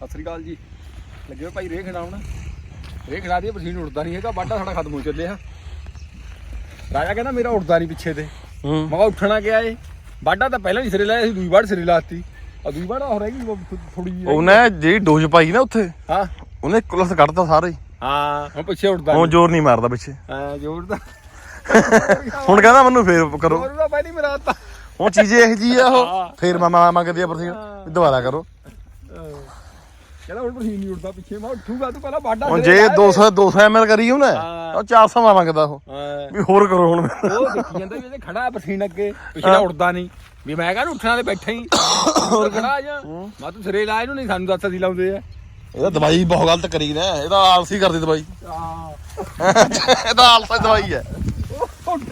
ਸਤਿ ਸ੍ਰੀ ਅਕਾਲ ਜੀ। ਲੱਗੇ ਹੋਏ ਭਾਈ ਰੇ ਖੜਾਉਣ ਰੇ ਖੜਾ ਦੀ ਪਸੀਨ ਉੱਡਦਾ ਨਹੀਂ ਹੈਗਾ ਵਾਢਾ ਸਾਡਾ ਖਤਮ ਹੋ ਚੱਲਿਆ। ਰਾਜਾ ਕਹਿੰਦਾ ਮੇਰਾ ਉੱਡਦਾ ਨਹੀਂ ਪਿੱਛੇ ਤੇ। ਮੈਂ ਕਿਹਾ ਉੱਠਣਾ ਗਿਆ ਏ? ਵਾਢਾ ਤਾਂ ਪਹਿਲਾਂ ਨਹੀਂ ਸਿਰੇ ਲਾਇਆ ਸੀ ਦੂਈ ਵਾਰ ਸਿਰੇ ਲਾਤੀ। ਆ ਦੂਈ ਵਾਰ ਹੋ ਰਹੀ ਥੋੜੀ ਜਿਹੀ ਉਹਨੇ ਜਿਹੜੀ ਡੋਜ ਪਾਈ ਨਾ ਉੱਥੇ ਹਾਂ। ਉਹਨੇ ਕੁਲਸ ਕੱਢਤਾ ਸਾਰੇ ਹੀ। ਹਾਂ ਹੁਣ ਪਿੱਛੇ ਉੱਡਦਾ ਹੁਣ ਜ਼ੋਰ ਨਹੀਂ ਮਾਰਦਾ ਪਿੱਛੇ। ਹਾਂ ਜੋਰ ਦਾ ਹੁਣ ਕਹਿੰਦਾ ਮੈਨੂੰ ਫੇਰ ਕਰੋ। ਜੋਰ ਦਾ ਪਹਿਲੀ ਮੇਰਾ ਤਾਂ ਹੁਣ ਚੀਜ਼ ਇਹ ਜੀ ਆ ਹਾਂ। ਉਹ ਫੇਰ ਮਾਮਾ ਮੰਗਦੀ ਆ ਵੀ ਦੁਬਾਰਾ ਕਰੋ। ਕਹਿੰਦਾ ਹੁਣ ਪਸੀਨ ਨਹੀਂ ਉੱਡਦਾ ਪਿੱਛੇ ਮੈਂ ਉੱਠੂਗਾ ਤੂੰ ਪਹਿਲਾਂ ਵਾਢਾ ਹੁਣ ਸਿਰੇ ਜੇ ਲਾਇਆ 200 200 ml ਕਰੀ ਉਹਨੇ ਹਾਂ। ਉਹ 400 ਮਾ ਮੰਗਦਾ ਉਹ। ਹਾਂ। ਵੀ ਹੋਰ ਕਰੋ ਹੁਣ। ਉਹ ਦੇਖੀ ਜਾਂਦਾ ਵੀ ਇਹਦੇ ਖੜਾ ਹੈ ਪਸੀਨ ਅੱਗੇ ਪਿਛਲਾ ਉੱਡਦਾ ਨਹੀਂ। ਵੀ ਮੈਂ ਕਹਿੰਦਾ ਉੱਠਣਾ ਤੇ ਬੈਠਾ ਹੀ। ਹੋਰ ਖੜਾ ਆ ਜਾ। ਮੈਂ ਤੂੰ ਸਿਰੇ ਲਾ ਇਹਨੂੰ ਨਹੀਂ ਸਾਨੂੰ ਦੱਸ ਦੀ ਲਾਉਂਦੇ ਆ। ਇਹਦਾ ਦਵਾਈ ਬਹੁਤ ਗਲਤ ਕਰੀ ਨੇ। ਇਹਦਾ ਆਲਸੀ ਕਰਦੀ ਦਵਾਈ। ਇਹਦਾ ਆਲਸੀ ਦਵਾਈ ਹੈ।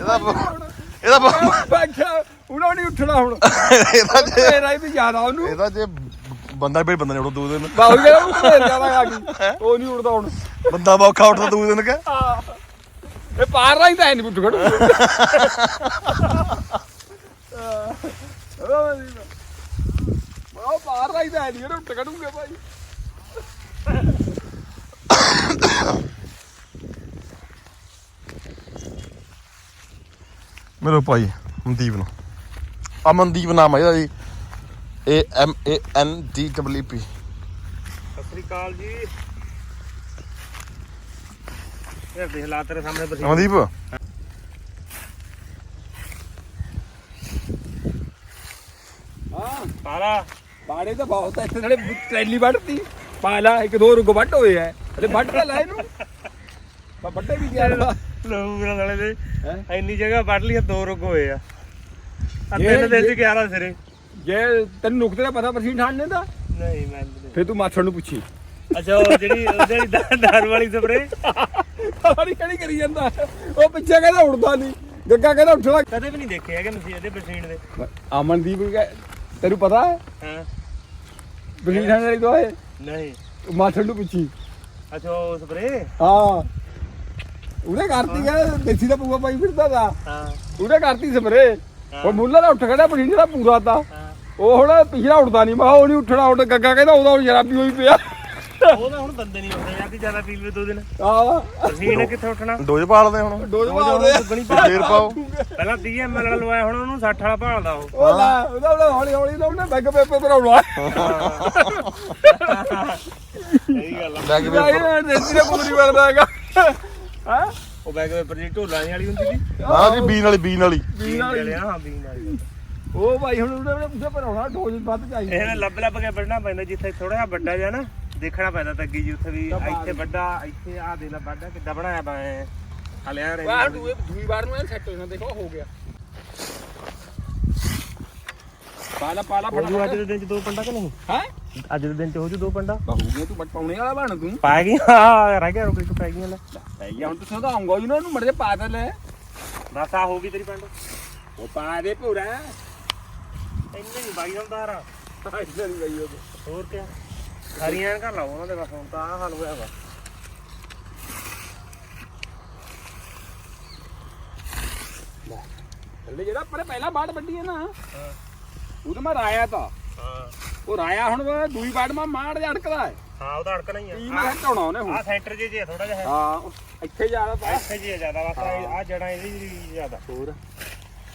ਇਹਦਾ ਬ- ਇਹਦਾ ਬ- ਬੈਠਾ ਉਹਨਾਂ ਨਹੀਂ ਉੱਠਣਾ ਹੁਣ। ਇਹਦਾ ਜੇ ਤੇਰਾ ਹੀ ਵੀ ਜ਼ਿਆਦਾ ਉਹਨੂੰ। ਇਹਦਾ ਜੇ ਬੰਦਾ ਵੀ ਬੰਦਾ ਨੇ ਉੜ ਦੂ ਦਿਨ। ਬਾਹੂ ਜਿਹੜਾ ਉਹ ਤੇਰੇ ਜ਼ਿਆਦਾ ਆ ਗਈ। ਉਹ ਨਹੀਂ ਉੱਡਦਾ ਹੁਣ। ਬੰਦਾ ਬੌਖਾ ਉੱਠਦਾ ਦੂ ਦਿਨ ਆ ਇਹ ਪਾਰ ਰਾਈ ਤਾਂ ਨਹੀਂ ਉੱਠ ਖੜੂ। ਉਹ ਪਾਰ ਰਾਈ ਤਾਂ ਨਹੀਂ ਖੜੂਗੇ ਭਾਈ। ਮੇਰੇ ਭਾਈ ਮਨਦੀਪ ਨੂੰ। ਅਮਨਦੀਪ ਨਾਮ ਹੈ ਇਹਦਾ ਜੀ। A M A N D W P ਸਤਿ ਸ੍ਰੀ ਅਕਾਲ ਜੀ। ਇਹ ਦੇਖ ਲਾ ਤੇਰੇ ਸਾਹਮਣੇ ਬਸ ਅਮਨਦੀਪ। ਹਾਂ। ਪਾਲਾ। ਬਾੜੇ ਤਾਂ ਬਹੁਤ ਐ ਇੱਥੇ ਨਾਲੇ ਟਰੈਲੀ ਵੱਢਤੀ। ਪਾਲਾ ਇੱਕ ਦੋ ਰੁੱਗ ਵੱਢ ਹੋਏ ਐ ਹਲੇ ਵੱਢ ਤਾਂ ਲੈ ਇਹਨੂੰ। ਬਾ ਵੱਡੇ ਵੀ ਗਿਆ ਲੋਕਾਂ ਨਾਲੇ ਦੇ? ਇੰਨੀ ਜਗ੍ਹਾ ਵੱਢ ਲਈ ਦੋ ਰੁੱਗ ਹੋਏ ਆ। ਆ ਇਹ- ਤਿੰਨ ਦਿਨ ਚ 11 ਸਿਰੇ। ਜੇ ਤੈਨੂੰ ਨੁਕਤੇ ਦਾ ਪਤਾ ਪਰਸੀ ਠਾਣਨੇ ਦਾ ਨਹੀਂ ਮੈਂ ਨਹੀਂ ਫੇਰ ਤੂੰ ਮਾਥੜ ਨੂੰ ਪੁੱਛੀ। ਅੱਛਾ ਉਹ ਜਿਹੜੀ ਉਹ ਜਿਹੜੀ ਦਾਰ ਵਾਲੀ ਸਪਰੇ? ਸਾਰੀ ਕਿਹੜੀ ਕਰੀ ਜਾਂਦਾ। ਉਹ ਪਿੱਛੇ ਕਹਿੰਦਾ ਉੱਡਦਾ ਨਹੀਂ ਗੱਗਾ ਕਹਿੰਦਾ ਉੱਠਣਾ ਕਦੇ ਵੀ ਨਹੀਂ ਦੇਖੇ ਹੈਗੇ ਤੁਸੀਂ ਇਹਦੇ ਮਸ਼ੀਨ ਦੇ। ਅਮਨਦੀਪ ਕਹਿ- ਤੈਨੂੰ ਪਤਾ ਹੈ? ਹਾਂ। ਬਲੀ ਠਾਣੇ ਵਾਲੀ ਤੋਂ ਹੈ ਨਹੀਂ। ਮਾਥੜ ਨੂੰ ਪੁੱਛੀ। ਅੱਛਾ ਉਹ ਸਪਰੇ? ਹਾਂ। ਉਹਨੇ ਕਰਤੀ ਹੈ ਦੇਸੀ ਦਾ ਪੂਆ ਪਾਈ ਫਿਰਦਾ ਦਾ ਹਾਂ। ਉਹਨੇ ਕਰਤੀ ਸਪਰੇ। ਉਹ ਮੁੱਲਾ ਦਾ ਉੱਠ ਖੜਾ ਬਲੀ ਦਾ ਪੂਰਾ ਦਾ ਹਾਂ। ਉਹ ਹੁਣ ਪਿਛਲਾ ਉੱਠਦਾ ਨਹੀਂ ਮੈਂ ਉਹ ਨਹੀਂ ਉੱਠਣਾ ਉੱਠ ਗੱਗਾ ਕਹਿੰਦਾ ਉਹਦਾ ਹੁਣ ਸ਼ਰਾਬੀ ਹੋਈ ਪਿਆ। ਉਹ ਤਾਂ ਹੁਣ ਬੰਦੇ ਨਹੀਂ ਉੱਠਦੇ ਯਾਰ ਕਿ ਜ਼ਿਆਦਾ ਪੀ ਲਵੇ ਦੋ ਦਿਨ। ਆ ਮਸ਼ੀਨ ਕਿੱਥੇ ਉੱਠਣਾ? ਡੋਜ ਪਾਲਦੇ ਹੁਣ। ਡੋਜ਼ ਆ। ਦੁੱਗਣੀ ਫੇਰ ਪਾਓ। ਪਹਿਲਾਂ 30 ਐਮਐਲ ਵਾਲਾ ਲਵਾਇਆ ਹੁਣ ਉਹਨੂੰ 60 ਵਾਲਾ ਭਾਲਦਾ ਉਹ। ਉਹ ਲਾ ਉਹਦਾ ਉਹਦਾ ਹੌਲੀ ਹੌਲੀ ਨਾ ਉਹਨੇ ਬੈਗ ਪੇਪਰ ਭਰਾਉਣਾ ਸਹੀ ਗੱਲ ਆ। ਬੈਗ ਇਹ ਦੇਸੀ ਦਾ ਪੂਰੀ ਵਰਦਾ ਹੈਗਾ। ਹਾਂ? ਉਹ ਬੈਗ ਪੇਪਰ ਦੀ ਢੋਲਾਂ ਵਾਲੀ ਹੁੰਦੀ ਸੀ। ਹਾਂ ਜੀ ਬੀਨ ਵਾਲੀ ਬੀਨ ਵਾਲੀ। ਬੀਨ ਵਾਲੀ। ਹਾਂ ਬੀਨ ਉਹ ਭਾਈ ਹੁਣ ਉਹਨੇ ਪੁੱਛੇ ਭਰਾਉਣਾ ਡੋਜ਼ ਵੱਧ ਚਾਹੀਦੀ ਇਹ ਲੱਭ ਲੱਭ ਕੇ ਵੱਢਣਾ ਪੈਂਦਾ ਜਿੱਥੇ ਥੋੜਾ ਜਿਹਾ ਵੱਡਾ ਜਿਹਾ ਨਾ ਦੇਖਣਾ ਪੈਂਦਾ ਤੱਗੀ ਜੀ ਉੱਥੇ ਵੀ ਬਾਹਰ ਇੱਥੇ ਵੱਡਾ ਇੱਥੇ ਆ ਦੇ ਲੈ ਵੱਡਾ ਕਿੱਦਾਂ ਬਣਾਇਆ ਬਾ ਹਲਿਆ ਰੇ ਵਾਹ ਦੂਏ ਦੂਈ ਵਾਰ ਨੂੰ ਇਹ ਸੈੱਟ ਹੋ ਜਾਂਦਾ ਦੇਖੋ ਹੋ ਗਿਆ। ਪਾਲਾ ਪਾਲਾ ਹੋ ਜੂ ਅੱਜ ਦੇ ਦਿਨ ਚ ਦੋ ਪੰਡਾ ਕਿ ਨਹੀਂ? ਹੈ? ਅੱਜ ਦੇ ਦਿਨ ਚ ਹੋ ਜੂ ਦੋ ਪੰਡਾ? ਹੋ ਗਿਆ ਤੂੰ ਬਟ ਪਾਉਣੇ ਵਾਲਾ ਬਣ ਤੂੰ। ਪੈ ਗਈਆਂ ਰਹਿ ਗਿਆ ਰੁਕ ਇੱਕ ਪੈ ਗਈਆਂ ਲੈ। ਪੈ ਗਿਆ ਹੁਣ ਤੁਸੀਂ ਤਾਂ ਆਉਂਗਾ ਇਹਨਾਂ ਨੂੰ ਮੜੇ ਪਾ ਦੇ ਲੈ। ਬਸ ਆ ਹੋ ਗਈ ਤੇਰੀ ਪੰਡ। ਉਹ ਪਾ ਦੇ ਪੂਰਾ ਇੰਨੇ ਨਹੀਂ ਬਾਈ ਹਮਦਾਰ ਇੱਧਰ ਹੀ ਗਈ ਉਹ ਹੋਰ ਕਿਆ? ਹਰੀਆਂ ਘਰ ਲਾਓ ਉਹਨਾਂ ਦੇ ਬਸ ਹੁਣ ਤਾਂ ਆਹ ਹਾਲ ਹੋਇਆ ਵਾ। ਥੱਲੇ ਜਿਹੜਾ ਪਰ ਪਹਿਲਾਂ ਬਾੜ ਵੱਡੀ ਹੈ ਨਾ ਉਹਦੇ ਮੈਂ ਰਾਇਆ ਤਾਂ। ਹਾਂ। ਉਹ ਰਾਇਆ ਹੁਣ ਦੂਈ ਬਾੜ ਮੈਂ ਮਾੜ ਜੜਕਦਾ ਹੈ। ਹਾਂ ਉਹ ਤਾਂ ਅੜਕਣਾ ਹੀ ਕੀ ਆ ਮੈਂ ਹਟਾਉਣਾ ਉਹਨੇ ਹੁਣ? ਆ ਸੈਂਟਰ ਜੇ ਜੇ ਥੋੜਾ ਜਿਹਾ। ਹਾਂ ਇੱਥੇ ਜ਼ਿਆਦਾ ਤਾਂ। ਇੱਥੇ ਜੀ ਜ਼ਿਆਦਾ ਬਸ ਆ ਜੜਾਂ ਇਹਦੀ ਜ਼ਿਆਦਾ। ਹੋਰ?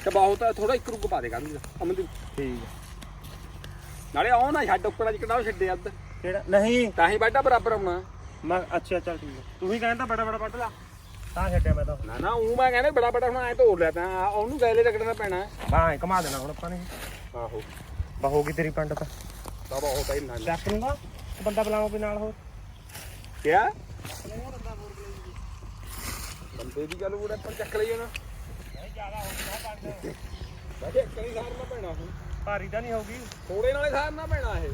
ਤੇ ਬਹੁਤ ਥੋੜਾ ਇੱਕ ਰੁੱਗ ਪਾ ਦੇ ਕਾਹਨੂੰ ਅਮਨਦੀਪ ਠੀਕ ਨਾਲੇ ਆਉ ਨਾ ਛੱਡ ਉੱਪਰ ਅੱਜ ਕਿਹੜਾ ਛੱਡੇ ਅੱਧ। ਕਿਹੜਾ? ਨਹੀਂ। ਤਾਂ ਹੀ ਬਾਡਾ ਬਰਾਬਰ ਆਉਣਾ। ਮੈਂ ਅੱਛਾ ਚੱਲ ਠੀਕ ਹੈ ਤੂੰ ਹੀ ਕਹਿੰਦਾ ਬੜਾ ਬੜਾ ਪੱਟ ਲਾ। ਤਾਂ ਛੱਡਿਆ ਮੈਂ ਤਾਂ। ਨਾ ਨਾ ਉਹ ਮੈਂ ਕਹਿੰਦਾ ਬੜਾ ਬੜਾ ਹੁਣ ਐ ਤੋੜ ਲਿਆ ਤਾਂ। ਉਹਨੂੰ ਗੈਲੇ ਰਗੜਨਾ ਪੈਣਾ। ਬਾਹਾਂ ਘੁਮਾ ਦੇਣਾ ਹੁਣ ਆਪਾਂ ਨੇ। ਆਹੋ। ਬਾ ਹੋ ਗਈ ਤੇਰੀ ਪੰਡ ਤਾਂ। ਤਾਂ ਬਹੁਤ ਹੈ ਨਾ ਚੱਕ ਲੂੰਗਾ। ਉਹ ਬੰਦਾ ਬੁਲਾਵਾਂ ਕੋਈ ਨਾਲ ਹੋਰ। ਕਿਆ? ਬੰਦੇ ਦੀ ਗੱਲ ਉਹ ਆਪਾਂ ਚੱਕ ਲਈ ਨਾ। ਵੈਸੇ ਕਈ ਸਾਰ ਨਾ ਪੈਣਾ ਹੁਣ ਭਾਰੀ ਤਾਂ ਨਹੀਂ ਹੋਊਗੀ। ਥੋੜੇ ਨਾਲੇ ਸਾਰ ਨਾ ਪੈਣਾ ਇਹ।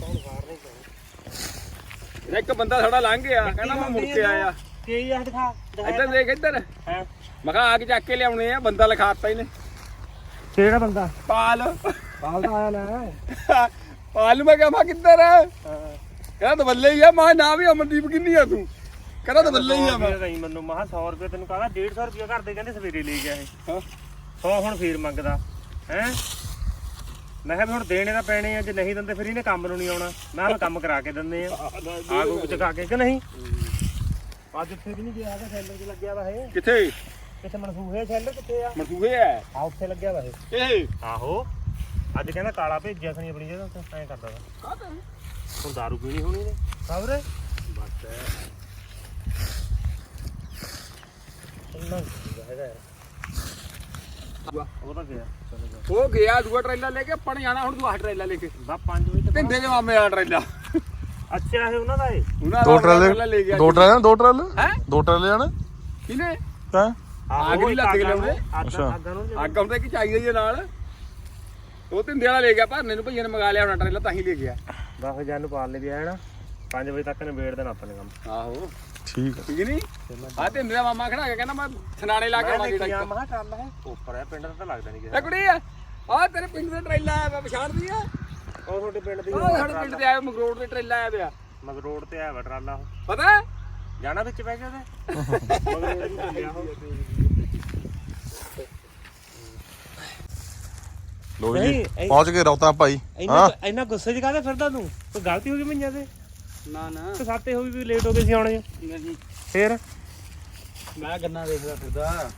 ਕੌਣ ਸਾਰ ਨਹੀਂ ਇਹਦਾ ਇੱਕ ਬੰਦਾ ਸਾਡਾ ਲੰਘ ਗਿਆ ਕਹਿੰਦਾ ਮੈਂ ਮੁੜ ਕੇ ਆਇਆ। ਕੀ ਆ ਦਿਖਾ ਇੱਧਰ ਦੇਖ ਇੱਧਰ। ਹੈ? ਮੈਂ ਕਿਹਾ ਆ ਕੇ ਚੱਕ ਕੇ ਲਿਆਉਣੇ ਆ ਬੰਦਾ ਲਿਖਾਤਾ ਕਿਹੜਾ ਬੰਦਾ? ਪਾਲ। ਪਾਲ ਤਾਂ ਆਇਆ ਨਾ ਪਾਲ ਮੈਂ ਕਿਹਾ ਮੈਂ ਕਿੱਧਰ ਹਾਂ। ਕਹਿੰਦਾ ਦਵੱਲੇ ਹੀ ਆ ਮੈਂ ਨਾ ਵੀ ਅਮਨਦੀਪ ਕਿੰਨੀ ਆ ਤੂੰ? ਕਹਿੰਦਾ ਦਵੱਲੇ ਹੀ ਆ ਮੈਂ। ਨਹੀਂ ਮੈਨੂੰ ਮਹਾ 100 ਰੁਪਏ ਤੈਨੂੰ ਕਹਦਾ? 150 ਰੁਪਏ ਘਰ ਦੇ ਕਹਿੰਦੇ ਸਵੇਰੇ ਲੈ ਗਿਆ ਇਹ। ਹਾਂ। 100 ਹੁਣ ਫੇਰ ਮੰਗਦਾ। ਹੈ? ਮੈਂ ਕਿਹਾ ਵੀ ਹੁਣ ਦੇਣੇ ਤਾਂ ਪੈਣੇ ਆ ਜੇ ਨਹੀਂ ਦਿੰਦੇ ਫਿਰ ਇਹਨੇ ਕੰਮ ਨੂੰ ਨਹੀਂ ਆਉਣਾ। ਮੈਂ ਕਿਹਾ ਕੰਮ ਕਰਾ ਕੇ ਦਿੰਦੇ ਆ। ਆ ਕੋ ਚਕਾ ਕੇ ਕਿ ਨਹੀਂ? ਅੱਜ ਇੱਥੇ ਵੀ ਨਹੀਂ ਗਿਆ ਹੈਗਾ ਸੈਲਰ 'ਚ ਲੱਗਿਆ ਵਾ ਇਹ। ਕਿੱਥੇ? ਕਿੱਥੇ ਮਨਸੂਹੇ ਸੈਲਰ ਕਿੱਥੇ ਆ? ਮਨਸੂਹੇ ਐ ਆ ਉੱਥੇ ਲੱਗਿਆ ਵਾ ਇਹ। ਇਹ? ਆਹੋ। ਅੱਜ ਕਹਿੰਦਾ ਕਾਲਾ ਭੇਜਿਆ ਸੀ ਆਪਣੀ ਜਗ੍ਹਾ ਤੇ ਐਂ ਕਰਦਾ ਵਾ। ਹੁਣ ਦਾਰੂ ਪੀਣੀ ਹੋਣੀ ਨੇ ਸਾਬਰੇ ਬਸ ਇੰਨਾ ਹੈਗਾ ਯਾਰ ਉਹ ਤਾਂ ਗਿਆ ਚਲੋ ਗਿਆ ਉਹ ਗਿਆ ਦੂਆ ਟਰੇਲਾ ਲੈ ਕੇ ਆਪਾਂ ਨੇ ਜਾਣਾ ਹੁਣ ਦੂਆ ਟਰੇਲਾ ਲੈ ਕੇ। ਬਾ 5 ਵਜੇ ਤੱਕ ਤਿੰਦੇ ਦੇ ਮਾਮੇ ਵਾਲਾ ਟਰੇਲਾ। ਅੱਛਾ ਇਹ ਉਹਨਾਂ ਦਾ ਏ ਉਹਨਾਂ ਦੋ ਦਾ ਟਰੇਲਾ ਲੈ ਗਿਆ ਦੋ ਟਰਾਲੇ ਦੋ ਟਰਾਲੇ? ਹੈ? ਦੋ ਟਰਾਲੇ ਜਾਣਾ ਕਿਨੇ ਤਾਂ ਅੱਗ ਵੀ ਲੱਗ ਗਈ ਲਾਉਣੇ। ਅੱਛਾ। ਅੱਗਾ ਨੂੰ ਆਉਂਦੇ ਕਿ ਚਾਹੀਦਾ ਹੀ ਨਾਲ? ਉਹ ਤਿੰਦੇ ਵਾਲਾ ਲੈ ਗਿਆ ਭਰਨੇ ਨੂੰ ਭਈਆ ਨੇ ਮੰਗਾ ਲਿਆ ਹੋਣਾ ਟਰੇਲਾ ਤਾਂ ਹੀ ਲੈ ਗਿਆ। ਬਸ ਜਾਨੂੰ ਪਾਲ ਲੈ ਗਿਆ ਨਾ। 5 ਵਜੇ ਤੱਕ ਨਿਬੇੜ ਦੇਣਾ ਆਪਣੇ ਕੰਮ। ਆਹੋ। ਠੀਕ ਆ। ਠੀਕ ਨਹੀਂ ਆ ਤਿੰਦੇ ਦਾ ਮਾਮਾ ਖੜਾ ਕੇ ਕਹਿੰਦਾ ਮੈਂ ਥਨਾਣੇ ਲਾ ਕੇ ਮੈਂ ਗੇੜਾ ਇੱਕ ਮਹਾ ਟਰਾਲਾ ਹੈ ਉੱਪਰ ਹੈ ਪਿੰਡ ਦਾ ਤਾਂ ਲੱਗਦਾ ਨਹੀਂ ਇਹ ਕਿਸੇ ਕੁੜੀ ਆ? ਆ ਤੇਰੇ ਪਿੰਡ ਦਾ ਟਰੇਲਾ ਆਇਆ ਵਾ ਪਛਾਣਦੀ ਆ? ਉਹ ਤੁਹਾਡੇ ਪਿੰਡ ਦੀ ਉਹ ਸਾਡੇ ਪਿੰਡ ਤੇ ਆਇਆ ਮਗਰੋੜ ਦੇ ਟਰੇਲਾ ਆਇਆ ਪਿਆ। ਮਗ ਰੋਡ ਤੇ ਆਇਆ ਵਾ ਟਰਾਲਾ ਉਹ। ਪਤਾ ਹੈ? ਜਾਣਾ ਵਿੱਚ ਬਹਿ ਗਿਆ ਉਹਦੇ? ਮਗ ਰੋਡ ਨੂੰ ਚੱਲਿਆ ਉਹ ਲੋ ਜੀ ਨਹੀਂ, ਇਹ- ਪਹੁੰਚ ਗਏ ਰੌਤਾ ਭਾਈ। ਹਾਂ। ਇੰਨਾ ਇੰਨਾ ਗੁੱਸੇ 'ਚ ਕਾਹਦੇ ਫਿਰਦਾ ਤੂੰ? ਕੋਈ ਗਲਤੀ ਹੋ ਗਈ ਮਈਆਂ ਤੇ ਨਾ ਨਾ। ਸਾਤੇ ਹੋ ਵੀ ਵੀ ਲੇਟ ਹੋ ਗਏ ਸੀ ਆਉਣੇ। ਨਹੀਂ। ਫੇਰ? ਮੈਂ ਗੰਨਾ ਦੇਖਦਾ ਫਿਰਦਾ।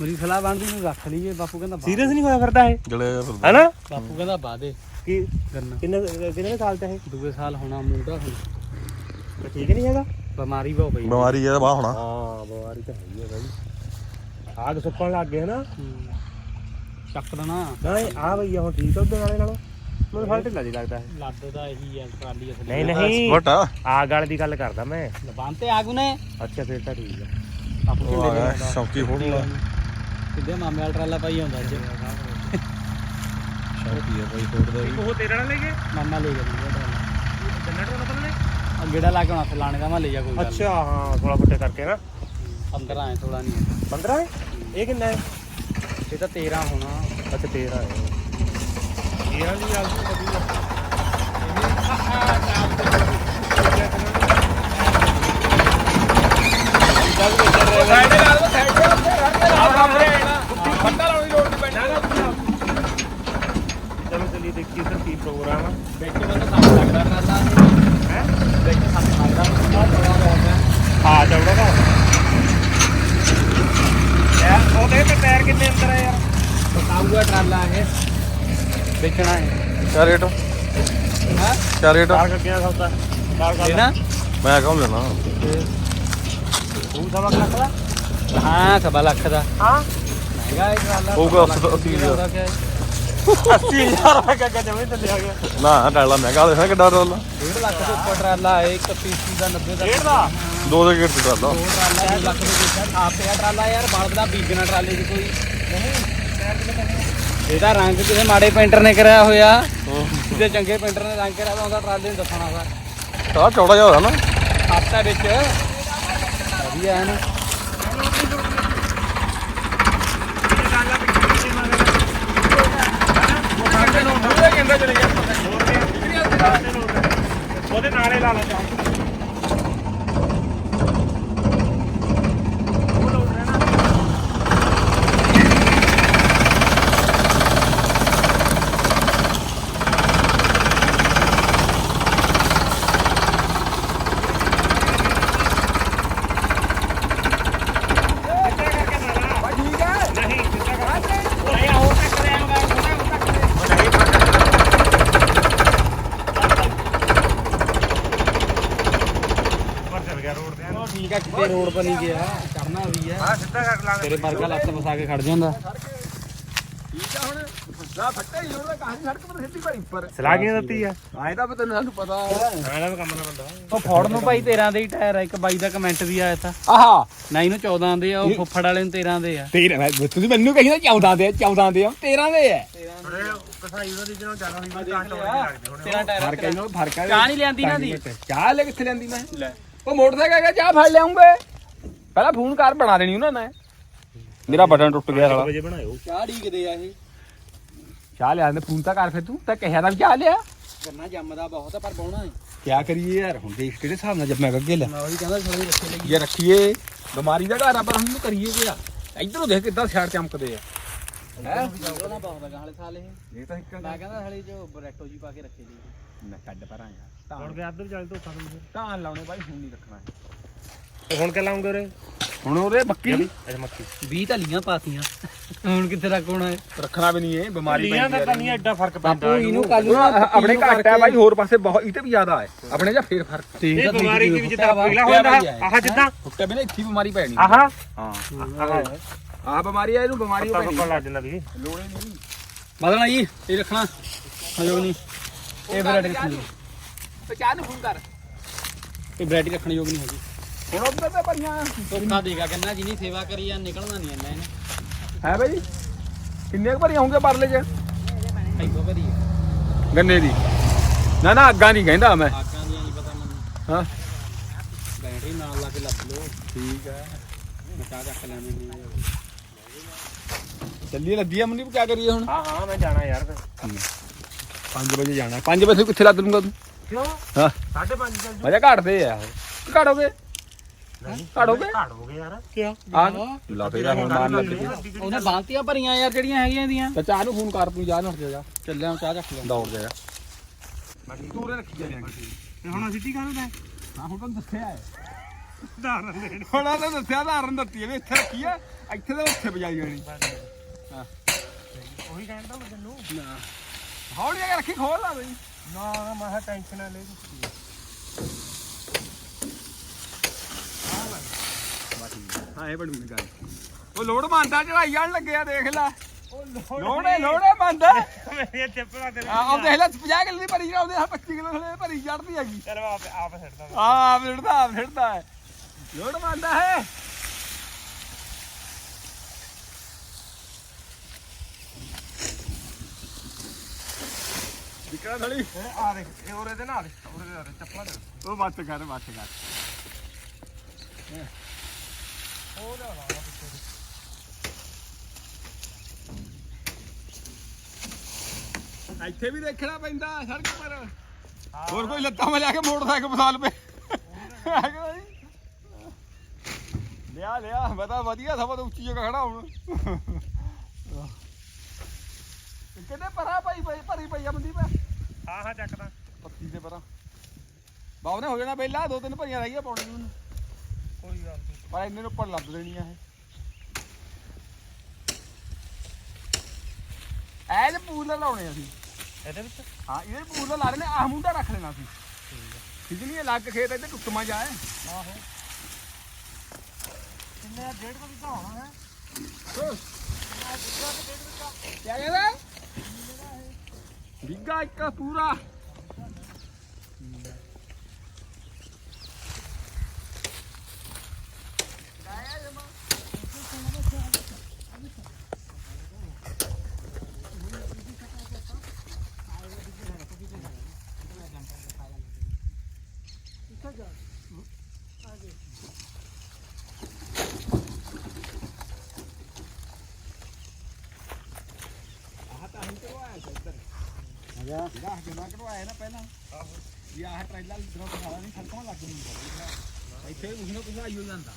ਮੇਰੀ ਸਲਾਹ ਬਣਦੀ ਨੂੰ ਰੱਖ ਲਈਏ। ਬਾਪੂ ਕਹਿੰਦਾ ਸੀਰੀਅਸ ਨਹੀਂ ਹੋਇਆ ਫਿਰਦਾ ਇਹ? ਜਲਿਆ ਫਿਰਦਾ। ਹੈਨਾ? ਬਾਪੂ ਕਹਿੰਦਾ ਬਾਦੇ ਕੀ? ਗੰਨਾ। ਕਿੰਨੇ ਕਿੰਨੇ ਸਾਲ ਚ ਇਹ? ਦੂਏ ਸਾਲ ਹੋਣਾ ਮੂੰਹ ਹੁਣ। ਠੀਕ ਨਹੀਂ ਹੈਗਾ। ਬਿਮਾਰੀ ਬਹੁਤ ਪਈ। ਬਿਮਾਰੀ ਇਹਦਾ ਬਾਹ ਹੋਣਾ। ਹਾਂ ਬਿਮਾਰੀ ਤਾਂ ਹੈਗੀ ਹੈ ਬਾਈ। ਆਗ ਸੁੱਕਣ ਲੱਗ ਗਏ ਨਾ। ਹੂੰ। ਚੱਕ ਦੇਣਾ। ਨਾ ਇਹ ਆ ਬਈ ਹੁਣ ਠੀਕ ਆ ਉਹਦੇ ਨਾਲੇ ਨਾਲੋਂ। ਮੈਨੂੰ ਫਲ ਢਿੱਲਾ ਜੀ ਲੱਗਦਾ ਹੈ। ਲੱਦ ਦਾ ਇਹੀ ਆ ਟਰਾਲੀ ਅਸਲੀ। ਨਹੀਂ ਨਹੀਂ। ਬਟ ਆ। ਆਗ ਵਾਲੇ ਦੀ ਗੱਲ ਕਰਦਾ ਮੈਂ। ਲਬਾਨ ਤੇ ਆਗੂ ਨੇ। ਅੱਛਾ ਫੇਰ ਤਾਂ ਠੀਕ ਆ ਬਾਪੂ ਉਹ ਆ। ਢਿੱਲੇ ਗਿਆ ਦੇ ਸ਼ੌਂਕੀ ਫੋੜਨ ਸਿੱਧੇ ਮਾਮੇ ਵਾਲਾ ਟਰਾਲਾ ਪਾਈ ਹੁੰਦਾ ਅੱਜ। ਸ਼ੌਂਕੀ ਆ ਭਾਈ ਫੋੜਦਾ ਵੀ ਉਹ ਤੇਰੇ ਨਾਲ ਲੈ ਗਏ ਮਾਮਾ ਲੈ ਗਿਆ ਦੂਜਾ ਟਰਾਲਾ। ਜਨਰੇਟਰ ਉਹਨਾਂ ਕੋਲ ਨੇ ਆ ਗੇੜਾ ਲਾ ਕੇ ਹੁਣ ਫਲਾਣੇ ਦਾ ਮੈਂ ਲੈ ਜਾ ਕੋਈ ਗੱਲ ਨੀ। ਅੱਛਾ ਹਾਂ ਥੋੜਾ ਫੁੱਟੇ ਕਰਕੇ ਨਾ। 15 ਐ ਥੋੜਾ ਨਹੀਂ ਹੈ। 15 ਹੈ? ਇਹ ਕਿੰਨਾ ਹੈ? ਇਹ ਤਾਂ 13 ਹੋਣਾ। ਅੱਛਾ 13 ਹੈ। ਇਹਨਾਂ ਦੀ ਗੱਲ ਤਾਂ ਵਧੀਆ ਸਾਡੇ ਨਾਲ ਉਹ ਸਾਈਡ ਤੇ ਉੱਥੇ ਰੜਕੇ ਨਾਲ ਸਾਹਮਣੇ ਆਣਾ ਫੱਟਾ ਲਾਉਣੀ ਲੋੜ ਨਹੀਂ ਪੈਣਾ ਚਲੋ ਚਲੀ ਦੇਖੀ ਤਾਂ ਕੀ ਪ੍ਰੋਗਰਾਮ ਆ ਵਿੱਚ ਬੰਦਾ ਸਾਨੂੰ ਲੱਗਦਾ ਟਰਾਲਾ ਹੈ ਵਿੱਚ ਸਾਨੂੰ ਲੱਗਦਾ ਬਹੁਤ ਬੜਾ ਬਹੁਤ ਹੈ ਹਾਂ ਚੌੜਾ ਦਾ ਯਾਰ ਉਹਦੇ ਤੇ ਟਾਇਰ ਕਿੰਨੇ ਅੰਦਰ ਆ ਯਾਰ ਪਕਾਊਗਾ ਟਰਾਲਾ ਇਹ ਵੇਚਣਾ ਹੈ ਕਿਆ ਰੇਟ ਹਾਂ ਕਿਆ ਰੇਟ ਕਾਰ ਕੱਗਿਆ ਸੌਦਾ ਕਾਰ ਕਰ ਲੈਣਾ ਮੈਂ ਕਹਾਂ ਲੈਣਾ? ਤੂੰ ਸਵਾ ਕੁ ਲੱਖ ਦਾ? ਹਾਂ ਸਵਾ ਲੱਖ ਦਾ। ਹਾਂ। ਮਹਿੰਗਾ ਇਹ ਟਰਾਲਾ ਹੋਊਗਾ ਸਵਾ ਲੱਖ 80 ਹਜ਼ਾਰ। ਦਾ ਕਿਆ? ਹੈ? 80000 ਰੁਪਏ ਕੱਗਾ ਜਮੇ ਥੱਲੇ ਆ ਗਿਆ। ਨਾ ਟਾਲਾ ਮਹਿੰਗਾ ਦੇਖਣਾ ਕਿੱਡਾ ਟਰਾਲਾ? ਡੇਢ ਲੱਖ ਦੇ ਉੱਪਰ ਟਰਾਲਾ ਹੈ ਇੱਕ ਪੀਸੀ ਦਾ 90 ਦਾ। ਡੇਢ ਦਾ? ਦੋ ਦੇ ਗੇਟ ਟਰਾਲਾ। ਦੋ ਟਰਾਲਾ 2 ਲੱਖ ਦੇ ਵਿੱਚ ਆ ਪਿਆ ਟਰਾਲਾ ਯਾਰ? ਬਲਦ ਦਾ ਬੀਜਣਾ ਟਰਾਲੇ 'ਚ ਕੋਈ। ਇਹਦਾ ਰੰਗ ਕਿਸੇ ਮਾੜੇ ਪੇਂਟਰ ਨੇ ਕਰਿਆ ਹੋਇਆ। ਕਿਸੇ ਚੰਗੇ ਪੇਂਟਰ ਨੇ ਰੰਗ ਕਰਿਆ ਤਾਂ ਉਹਦਾ ਟਰਾਲੇ ਨੂੰ ਦੱਸਣਾ ਵਾ ਆ ਚੌੜਾ ਜਿਹਾ ਹੋਇਆ ਨਾ। ਹਫਤਾ ਵਿੱਚ। ਵਧੀਆ ਹੈ ਨਾ। ਉਹਦੇ ਨਾਲੇ ਲਾ ਲਾ ਚਾਹ ਠੀਕ ਹੈ ਨਹੀਂ ਕਿੱਦਾਂ ਕਰਾਂ ਨਹੀਂ ਉਹ ਟੱਕ ਦੇਂਗਾ ਥੋੜਾ ਪਰ ਚੱਲ ਗਿਆ ਰੋਡ ਤੇ ਉਹ ਹੈ ਪਰ ਨਹੀਂ ਗਿਆ ਚੜਨਾ ਵੀ ਹੈ ਆ ਸਿੱਧਾ ਕਰ ਲਾਂਗੇ ਤੇਰੇ ਵਰਗਾ ਲੱਤ ਫਸਾ ਕੇ ਖੜ ਜਾਂਦਾ। ਠੀਕ ਆ ਹੁਣ। ਨਾ ਫੱਟਾ ਹੀ ਉਹਦਾ ਕਹਾਣੀ ਸੜਕ ਪਰ ਸਿੱਧੀ ਭਰੀ ਉੱਪਰ। ਸਲਾਹ ਕਿਹਨੇ ਦਿੱਤੀ ਆ? ਆਏ ਤਾਂ ਤੈਨੂੰ ਸਾਨੂੰ ਪਤਾ ਐਂ ਦਾ ਕੰਮ ਨਾ ਬੰਦਾ। ਉਹ ਫੋੜ ਨੂੰ ਭਾਈ 13 ਦੇ ਹੀ ਟਾਇਰ ਆ ਇੱਕ ਬਾਈ ਦਾ ਕਮੈਂਟ ਵੀ ਆਇਆ ਤਾਂ। ਆਹਾ। ਨਹੀਂ ਨੂੰ 14 ਦੇ ਆ ਉਹ ਫੁੱਫੜ ਵਾਲੇ ਨੂੰ 13 ਦੇ ਆ। ਤੇਰਾ ਮੈਂ ਤੁਸੀਂ ਮੈਨੂੰ ਕਹੀ ਨਾ 14 ਦੇ 14 ਦੇ 13 ਦੇ ਆ। ਥੋੜੇ ਕਸਾਈ ਉਹਦੀ ਜਿਹਨੂੰ ਜ਼ਿਆਦਾ ਹੋਈ ਵੀ ਕਾਂਟ ਹੋਣੀ ਲੱਗਦੇ ਹੁਣ। ਤੇਰਾ ਟਾਇਰ ਫ਼ਰਕ ਇਹਨਾਂ ਫ਼ਰਕ ਹੈ ਚਾਹ ਨਹੀਂ ਲਿਆਂਦੀ ਨਾ ਦੀ। ਚਾਹ ਲੈ ਕਿੱਥੇ ਲੈਂਦੀ ਮੈਂ? ਲੈ। ਉਹ ਮੋਟਰਸਾਈਕਲ ਹੈਗਾ ਚਾਹ ਫੜ ਲਿਆਉਂਗੇ। ਪਹਿਲਾਂ ਫੋਨ ਕਰ ਬਣਾ ਦੇਣੀ ਉਹਨਾਂ ਨੇ। ਮੇਰਾ ਬਟਨ ਟੁੱਟ ਗਿਆ ਸਾਲਾ। ਵਜੇ ਬਣਾਇਓ। ਚਾਹ ਢੀਕਦੇ ਆ ਇਹ। ਚਾਹ ਲਿਆ ਦੇ ਫੋਨ ਤਾਂ ਕਰ ਫਿਰ ਤੂੰ। ਤਾਂ ਕਹਿਆ ਤਾਂ ਚਾਹ ਲਿਆ। ਕਰਨਾ ਜੰਮਦਾ ਬਹੁਤ ਆ ਪਰ ਬਾਉਣਾ ਹੈ ਕਿਆ ਕਰੀਏ ਯਾਰ ਹੁਣ ਦੇਖ ਕਿਹੜੇ ਹਿਸਾਬ ਨਾਲ ਜਦ ਮੈਂ ਅੱਗੇ ਲੈ ਮੈਂ ਉਹੀ ਕਹਿੰਦਾ ਥੋੜੀ ਰੱਖੇ ਲਈ। ਇਹ ਰੱਖੀਏ ਬਿਮਾਰੀ ਦਾ ਘਰ ਆ ਪਰ ਹੁਣ ਨੂੰ ਕਰੀਏ ਕਿਆ ਇਧਰੋਂ ਦੇਖ ਕਿੱਦਾਂ ਸਿਆੜ ਚਮਕਦੇ ਆ। ਹੈ? ਬਹੁਤ ਗਾ ਹਲੇ ਸਾਲ ਇਹ ਇਹ ਤਾਂ ਇੱਕ ਮੈਂ ਕਹਿੰਦਾ ਹਲੇ ਜੋ ਬਰੈਟੋ ਜੀ ਪਾ ਕੇ ਰੱਖੇ ਲਈ। ਮੈਂ ਛੱਡ ਪਰਾਂ ਯਾਰ। ਹੁਣ ਗਿਆ ਅੱਧਰ ਚੱਲ ਤੂੰ ਖਤਮ ਫਿਰ ਧਾਨ ਲਾਉਣੇ ਬਾਈ ਹੁਣ ਨਹੀਂ ਰੱਖਣਾ। ਹੁਣ ਕਿ ਲਾਉਂਗੇ ਰੇ ਹੁਣ ਉਹਦੇ ਮੱਕੀ। ਅੱਛਾ ਮੱਕੀ। 20 ਤਾਂ ਲੀਆਂ ਪਾਤੀਆਂ। ਹੁਣ ਕਿੱਥੇ ਰੱਖ ਹੋਣਾ ਹੈ ਰੱਖਣਾ ਵੀ ਨਹੀਂ ਇਹ ਬਿਮਾਰੀ ਲੀਆਂ ਦਾ ਤਾਂ ਨਹੀਂ ਐਡਾ ਫ਼ਰਕ ਪੈਂਦਾ। ਇਹਨੂੰ ਕੱਲ ਉਹ ਆਪਣੇ ਘੱਟ ਹੈ ਬਾਈ ਹੋਰ ਪਾਸੇ ਬਹੁਤ ਇਹ ਤੇ ਵੀ ਜ਼ਿਆਦਾ ਹੈ। ਆਪਣੇ ਜਾਂ ਫੇਰ ਫ਼ਰਕ ਇਹ ਬਿਮਾਰੀ ਵੀ ਜਿੱਦਾਂ ਪਹਿਲਾਂ ਹੁੰਦਾ ਆਹ ਜਿੱਦਾਂ ਫੁੱਟੇ ਵੀ ਨਾ ਇੱਥੇ ਹੀ ਬਿਮਾਰੀ ਪੈਣੀ। ਆਹ। ਹਾਂ। ਆਹ। ਬਿਮਾਰੀ ਆ ਇਹਨੂੰ ਬਿਮਾਰੀ ਪੱਤਾ ਪੈਣੀ। ਲੱਗ ਜਾਂਦਾ ਵੀ ਲੋੜੇ ਨਹੀਂ। ਬਦਲਣਾ ਜੀ ਇਹ ਰੱਖਣਾ। ਹਜੋ ਨਹੀਂ। ਇਹ ਬਰੈਟੀ ਰੱਖਣੀ ਤੇ ਚਾਹ ਨੂੰ ਫੋਨ ਕਰ। ਇਹ ਬਰੈਟੀ ਰੱਖਣ ਯੋਗ ਨਹੀਂ ਹੈਗੀ। ਹੁਣ ਉੱਧਰ ਤੇ ਭਰੀਆਂ ਧੋਖਾ ਦੇਗਾ ਕਹਿੰਦਾ ਜਿਨੀ ਸੇਵਾ ਕਰੀ ਆ ਨਿਕਲਣਾ ਨਹੀਂ ਇੰਨਾ ਇਹਨੇ। ਹੈ ਬਾਈ ਕਿੰਨੇ ਕੁ ਭਰੀਆਂ ਹੋਣਗੇ ਪਰਲੇ ਚ? ਭਾਈਓ ਭਰੀ ਹੈ ਗੰਨੇ ਦੀ। ਨਾ ਨਾ ਅੱਗਾ ਨਹੀਂ ਕਹਿੰਦਾ ਮੈਂ। ਆਕਾਂ ਦੀਆਂ ਨਹੀਂ ਪਤਾ ਮੈਨੂੰ। ਹਾਂ। ਬੈਟਰੀ ਨਾਲ ਲਾ ਕੇ ਲੱਭ ਲਓ। ਠੀਕ ਹੈ ਮੈਂ ਚਾਹ ਚੱਕ ਲੈਣੀ ਨਹੀਂ ਚੱਲੀ ਲੱਗੀ ਆ ਮੰਨੀ ਕੀ ਕਰੀਏ ਹੁਣ? ਹਾਂ ਹਾਂ ਮੈਂ ਜਾਣਾ ਯਾਰ ਫਿਰ। 5 ਵਜੇ ਜਾਣਾ। 5 ਵਜੇ ਕਿੱਥੇ ਲੱਦ ਲੂੰਗਾ ਤੂੰ? ਕਿਉਂ? ਹਾਂ। 5:30 ਚੱਲ ਵਜੇ ਘਟਦੇ ਆ। ਘਟੋਗੇ? ਘਟੋਗੇ? ਘਾੜ ਹੋ ਗਏ ਯਾਰ। ਕਿਉਂ? ਆ ਲਾ ਫੇਰ ਹੁਣ ਮਾਰਨ ਲੱਗ ਗਈ। ਉਹਨੇ ਬਾਂਤੀਆਂ ਭਰੀਆਂ ਯਾਰ ਜਿਹੜੀਆਂ ਹੈਗੀਆਂ ਇਹਦੀਆਂ। ਤਾਂ ਚਾਹ ਨੂੰ ਫੋਨ ਕਰ ਤੂੰ ਜਾ ਨਾ ਉੱਠ ਜਾ ਚੱਲਿਆ ਚਾਹ ਚੱਕ ਲਿਆ। ਦੌੜ ਜਾ। ਰੱਖੀ ਤੇ ਹੁਣ ਕਾਹਨੂੰ ਦਾ ਹਾਂ ਹੁਣ ਤਾਂ ਦੱਸਿਆ ਹੈ। ਧਾਰਨ ਲੈਣ ਹੁਣ ਤਾਂ ਦੱਸਿਆ ਧਾਰਨ ਦਿੱਤੀ ਹੈ ਵੀ ਇੱਥੇ ਰੱਖੀ ਆ। ਇੱਥੇ ਤਾਂ ਉੱਥੇ ਵਜਾਈ ਜਾਣੀ ਉਹੀ ਕਹਿੰਦਾ ਮੈਂ ਤੈਨੂੰ। ਹੌਲੀ ਆ ਰੱਖੀ ਖੋਲ ਲਾ ਬਈ। ਨਾ ਮੈਂ ਕਿਹਾ ਟੈਨਸ਼ਨ ਨਾ ਲੈ ਹਾਂ ਇਹ ਬਣੂਗੀ ਗੱਲ ਉਹ ਲੋੜ ਮੰਨਦਾ ਚੜਾਈ ਜਾਣ ਲੱਗਿਆ ਦੇਖ ਲੈ ਲੋੜੇ ਲੋੜੇ ਮੰਨਦਾ ਮੇਰੇ ਚੱਪਲਾਂ ਤੇ ਆ ਉਹ ਦੇਖ ਲੈ 50 ਕਿਲੋ ਦੀ ਭਰੀ ਜਾਂਦੇ ਆ 25 ਕਿਲੋ ਥਲੇ ਭਰੀ ਚੜਦੀ ਹੈਗੀ ਚਲ ਆਪ ਆਪ ਛੱਡਦਾ ਆ ਆਪ ਫਿਰਦਾ ਆਪ ਫਿਰਦਾ ਹੈ ਲੋੜ ਮੰਨਦਾ ਹੈ ਵਿਕਰਾ ਥਲੀ ਆ ਦੇਖ ਇਹ ਉਹਦੇ ਦੇ ਨਾਲ ਉਹਦੇ ਦੇ ਚੱਪਲਾਂ ਦੇ ਉਹ ਬੱਤ ਕਰ ਬੱਤ ਕਰ। ਉਹ ਦਾ। ਇੱਥੇ ਵੀ ਦੇਖਣਾ ਪੈਂਦਾ ਸੜਕ ਪਰ। ਹੋਰ ਕੋਈ ਲੱਤਾਂ ਮੈਂ ਲਿਆ ਕੇ ਮੋਟਰਸਾਈਕਲ ਕਿ ਨਹੀਂ? ਲਿਆ ਲਿਆ ਮੈਂ ਤਾਂ ਵਧੀਆ ਸਭ ਤੋਂ ਉੱਚੀ ਜਗ੍ਹਾ ਖੜਾ ਹੁਣ। ਕਿੰਨੇ ਪਰਾ ਭਾਈ ਭਾਈ ਭਰੀ ਪਈ ਆ ਮੰਦੀ ਪੈ ਹਾਂ ਹਾਂ ਚੱਕਦਾ ਪੱਤੀ ਦੇ ਪਰਾਂ। ਬਾਉ ਨੇ ਹੋ ਜਾਣਾ ਪਹਿਲਾਂ ਦੋ ਤਿੰਨ ਭਰੀਆਂ ਰਹਿ ਗਈਆਂ ਪਾਉਣੀ ਨੂੰ। ਕੋਈ ਗੱਲ ਨਹੀਂ ਪਰ ਇੰਨੇ ਨੂੰ ਉੱਪਰ ਲੱਦ ਦੇਣੀ ਆ ਇਹ ਐ ਪੂਲ ਲਾਉਣੇ ਅਸੀਂ। ਇਹਦੇ ਵਿੱਚ? ਹਾਂ ਇਹਦੇ ਪੂਲ ਲਾ ਲੈਣੇ ਆਹ ਮੁੰਡਾ ਰੱਖ ਲੈਣਾ ਸੀ ਠੀਕ ਨਹੀਂ ਇਹ ਲੱਗ ਖੇਤ ਇੱਥੇ ਟੁੱਟਮਾ ਜਾਏ ਆਹੋ। ਕਿੰਨੇ ਆ ਡੇਢ ਵਜੇ ਤਾਂ ਹੋਣਾ ਹੈ। ਕਿਆ ਕਹਿੰਦਾ? ビッグイカプラ ਪੂਰਾ ਜਿਹੜਾ ਜਮਾ ਕਰਵਾਇਆ ਨਾ ਪਹਿਲਾਂ। ਵੀ ਆਹ ਟ੍ਰੇਲਰ ਇਧਰੋਂ ਦਿਖਾਵਾ ਨਹੀਂ ਸੜਕਾਂ ਲੱਗ ਨਹੀਂ ਇੱਥੇ ਉਸ ਨੂੰ ਕੁਝ ਆਈ ਹੋ ਜਾਂਦਾ।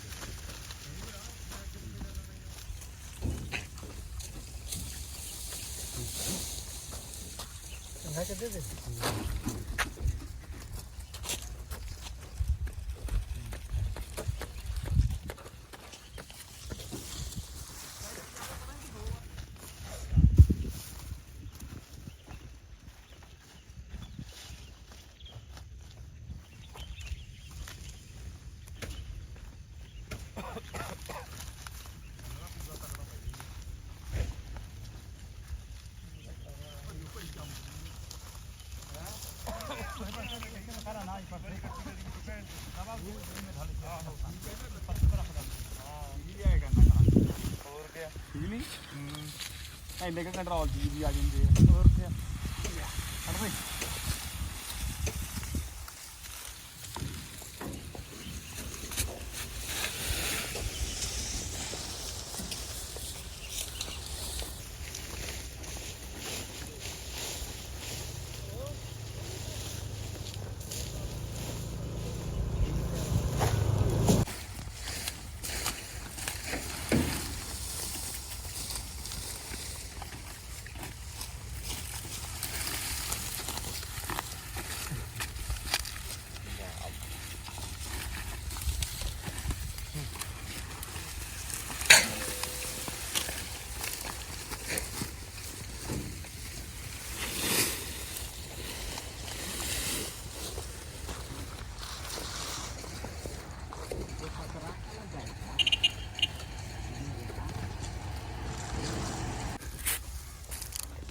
ਹੋਰ ਕੀ ਠੀਕ ਨਹੀਂ ਇੰਨੇ ਕੁ ਕੰਟਰੋਲ ਜੀ ਵੀ ਆ ਜਾਂਦੇ ਆ। ਹੋਰ ਕੀ ਹਟ ਬਈ।